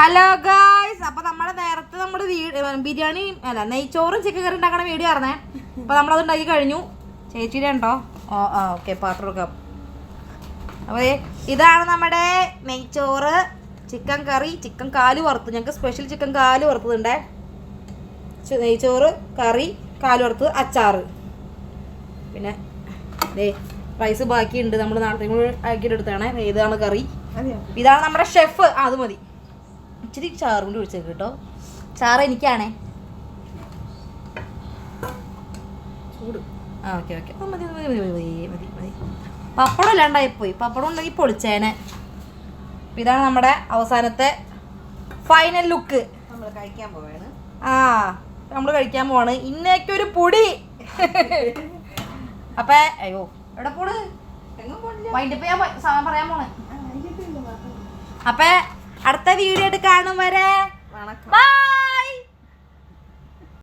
Hello guys അപ്പൊ നമ്മുടെ നേരത്തെ നമ്മുടെ ബിരിയാണി അല്ല നെയ്ച്ചോറും ചിക്കൻ കറി ഉണ്ടാക്കണ വീഡിയോ ആയിരുന്നേ. അപ്പൊ നമ്മളത് ഉണ്ടാക്കി കഴിഞ്ഞു. ചേച്ചിയുടെ ഉണ്ടോ? ഓ ആ ഓക്കെ പാത്രം കൊടുക്കാം അപ്പോൾ ഇതാണ് നമ്മുടെ നെയ്ച്ചോറ് ചിക്കൻ കറി ചിക്കൻ കാൽ വറുത്ത് ഞങ്ങൾക്ക് സ്പെഷ്യൽ ചിക്കൻ കാൽ വറുത്തതുണ്ടേ. നെയ്ച്ചോറ് കറി കാൽ വറുത്തത് അച്ചാറ്. പിന്നെ ദേ റൈസ് ബാക്കിയുണ്ട്. നമ്മൾ നാളത്തെ കൂടെ ആക്കിയിട്ട് എടുത്താണ് ഇതാണ് കറി ഇതാണ് നമ്മുടെ ഷെഫ് അത് മതി. ഇച്ചിരി ചാറും കൂടി ഒഴിച്ചേക്ക് കേട്ടോ. ചാറ് എനിക്കാണേ. ചൂട്. ആ ഓക്കെ ഓക്കെ. മതി മതി മതി മതി മതി മതി. പപ്പടം ഇല്ലാണ്ടായിപ്പോയി പപ്പടം ഉണ്ടെങ്കിൽ പൊളിച്ചേനെ. അപ്പൊ ഇതാണ് നമ്മുടെ അവസാനത്തെ ഫൈനൽ ലുക്ക് നമ്മൾ കഴിക്കാൻ പോവാണ്. ആ നമ്മൾ കഴിക്കാൻ പോവാണ്. ഇന്നേക്കൊരു പൊടി. അപ്പൊ അയ്യോ. എവിടെ പോണ്? വൈകിട്ട് ഞാൻ പറയാൻ പോണേ. അപ്പൊ അടുത്ത വീഡിയോ ആയിട്ട് കാണും വരെ. വണക്കം.